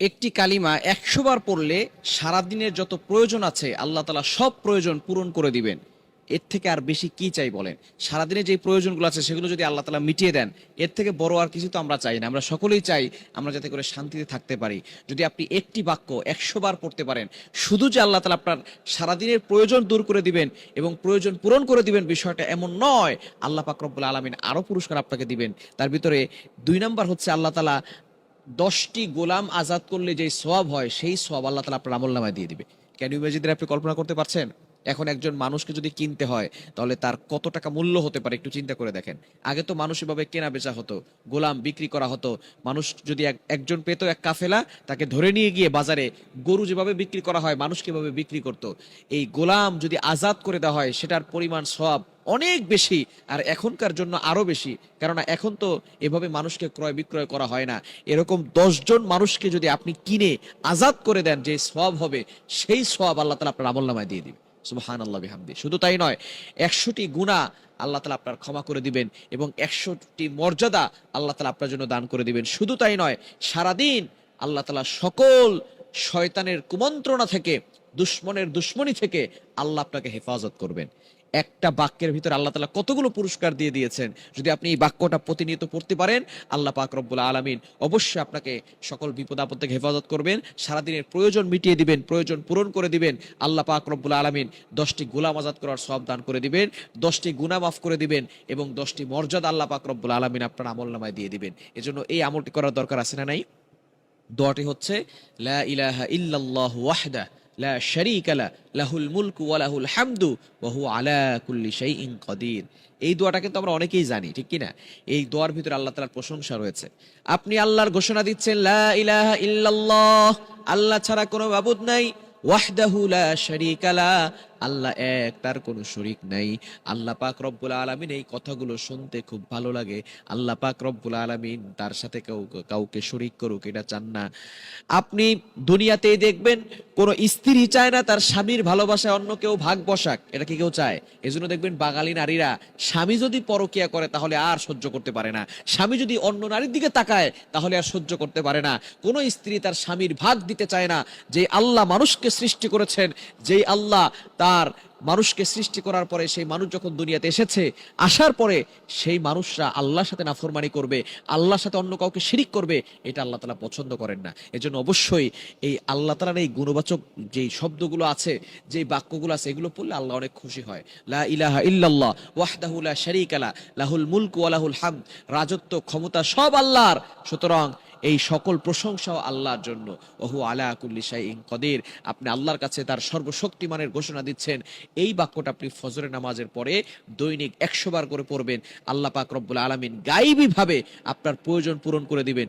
একটি কালিমা একশো বার পড়লে সারাদিনের যত প্রয়োজন আছে, আল্লাহ তালা সব প্রয়োজন পূরণ করে দিবেন। এর থেকে আর বেশি কি চাই বলেন? সারাদিনে যে প্রয়োজনগুলো আছে, সেগুলো যদি আল্লাহ তালা মিটিয়ে দেন, এর থেকে বড় আর কিছু তো আমরা চাই না। আমরা সকলেই চাই আমরা যাতে করে শান্তিতে থাকতে পারি। যদি আপনি একটি বাক্য একশো বার পড়তে পারেন, শুধু যে আল্লাহ তালা আপনার সারাদিনের প্রয়োজন দূর করে দিবেন এবং প্রয়োজন পূরণ করে দিবেন বিষয়টা এমন নয়, আল্লাহ পাকরবুল আলমিন আরও পুরস্কার আপনাকে দিবেন। তার ভিতরে দুই নাম্বার হচ্ছে আল্লাহ তালা দশটি গোলাম আজাদ করলে যে সোয়াব হয়, সেই সোয়াব আল্লাহ তালা আপনার আমল নামায় দিয়ে দিবে। ক্যান ইউমেজিদের আপনি কল্পনা করতে পারছেন? এখন একজন মানুষকে যদি কিনতে হয়, তাহলে তার কত টাকা মূল্য হতে পারে একটু চিন্তা করে দেখেন। আগে তো মানুষ এভাবে কেনা বেচা হতো, গোলাম বিক্রি করা হতো। মানুষ যদি এক- একজন পেত এক কাফেলা, তাকে ধরে নিয়ে গিয়ে বাজারে গরু যেভাবে বিক্রি করা হয়, মানুষ কীভাবে বিক্রি করত। এই গোলাম যদি আজাদ করে দেওয়া হয়, সেটার পরিমাণ সব অনেক বেশি আর এখনকার জন্য আরও বেশি। কেননা এখন তো এভাবে মানুষকে ক্রয় বিক্রয় করা হয় না। এরকম দশজন মানুষকে যদি আপনি কিনে আজাদ করে দেন, যে সব হবে, সেই সব আল্লাহ তালা আপনার আমল নামায় দিয়ে দিবে। সুবহান আল্লাহ বিহামদি। শুধু তাই নয়, একশোটি গুণা আল্লাহ তালা আপনার ক্ষমা করে দিবেন এবং একশোটি মর্যাদা আল্লাহ তালা আপনার জন্য দান করে দিবেন। শুধু তাই নয়, সারাদিন আল্লাহ তালা সকল শয়তানের কুমন্ত্রণা থেকে, দুশ্মনের দুশ্মনী থেকে আল্লাহ আপনাকে হেফাজত করবেন। একটা বাক্যের ভিতরে আল্লাহ তালা কতগুলো পুরস্কার দিয়ে দিয়েছেন। যদি আপনি এই বাক্যটা প্রতিনিয়ত পড়তে পারেন, আল্লাহ পাক রব্বুল আলমিন অবশ্যই আপনাকে সকল বিপদ আপদ থেকে হেফাজত করবেন, সারাদিনের প্রয়োজন মিটিয়ে দিবেন, প্রয়োজন পূরণ করে দিবেন, আল্লাহ পাক রব্বুল আলমিন দশটি গোলাম আজাদ করার সব দান করে দিবেন, দশটি গুণা মাফ করে দিবেন এবং দশটি মর্যাদা আল্লাহ পাক রব্বুল আলমিন আপনার আমল নামায় দিয়ে দিবেন। এজন্য এই আমলটি করার দরকার আছে না নাই? দোয়াটি হচ্ছে, লা ইলাহা ইল্লাল্লাহু ওয়াহদা লা শারীকা লা, লাহুল মুলকু ওয়ালাহুল হামদু বহু আলা কুল্লি শাইইন কদির। এই দোয়াটা কিন্তু আমরা অনেকেই জানি, ঠিক কি না এই দোয়ার ভিতরে আল্লাহ তাআলার প্রশংসা রয়েছে। আপনি আল্লাহর ঘোষণা দিচ্ছেন, লা ইলাহা ইল্লাল্লাহ, আল্লাহ ছাড়া কোনো মাবুদ নাই, ওয়াহদাহু লা শারীকা লা আল্লাহ এক, তার কোনো শরিক নাই। আল্লাহ পাক রব্বুল আলামিন এই কথাগুলো শুনতে খুব ভালো লাগে। আল্লাহ পাক রব্বুল আলামিন তার সাথে কেউ, কাউকে শরিক করুক, এটা চান না। আপনি দুনিয়াতেই দেখবেন, কোন স্ত্রী চায় না তার স্বামীর ভালোবাসায় অন্য কেউ ভাগ বসাক। এটা কি কেউ চায়? এজন্য দেখবেন বাঙালি নারীরা, স্বামী যদি পরকিয়া করে তাহলে আর সহ্য করতে পারে না। স্বামী যদি অন্য নারীর দিকে তাকায়, তাহলে আর সহ্য করতে পারে না। কোন স্ত্রী তার স্বামীর ভাগ দিতে চায় না। যে আল্লাহ মানুষকে সৃষ্টি করেছেন, যেই আল্লাহ তার মানুষকে সৃষ্টি করার পরে সেই মানুষ যখন দুনিয়াতে এসেছে, আসার পরে সেই মানুষরা আল্লাহর সাথে নাফরমানি করবে, আল্লাহর সাথে অন্য কাউকে শিরিক করবে, এটা আল্লাহ তালা পছন্দ করেন না। এজন্য অবশ্যই এই আল্লাহ তালার এই গুণবাচক যেই শব্দগুলো আছে, যেই বাক্যগুলো আছে, এগুলো পড়লে আল্লাহ অনেক খুশি হয়। লা ইলাহা ইল্লাল্লাহ, ওয়াহদাহু লা শারীকা লা, লাহুল মুলকু ওয়া লাহুল হামদ, রাজত্ব ক্ষমতা সব আল্লাহর। সুতরাং এই সকল প্রশংসাও আল্লাহর জন্য। ওহু আলা কুল্লি শাইইন কদের। আপনি আল্লাহর কাছে তার সর্বশক্তিমানের ঘোষণা দিচ্ছেন। এই বাক্যটা আপনি ফজরের নামাজের পরে দৈনিক একশোবার করে পড়বেন। আল্লাহ পাক রব্বুল আলমিন গাইবীভাবে আপনার প্রয়োজন পূরণ করে দিবেন।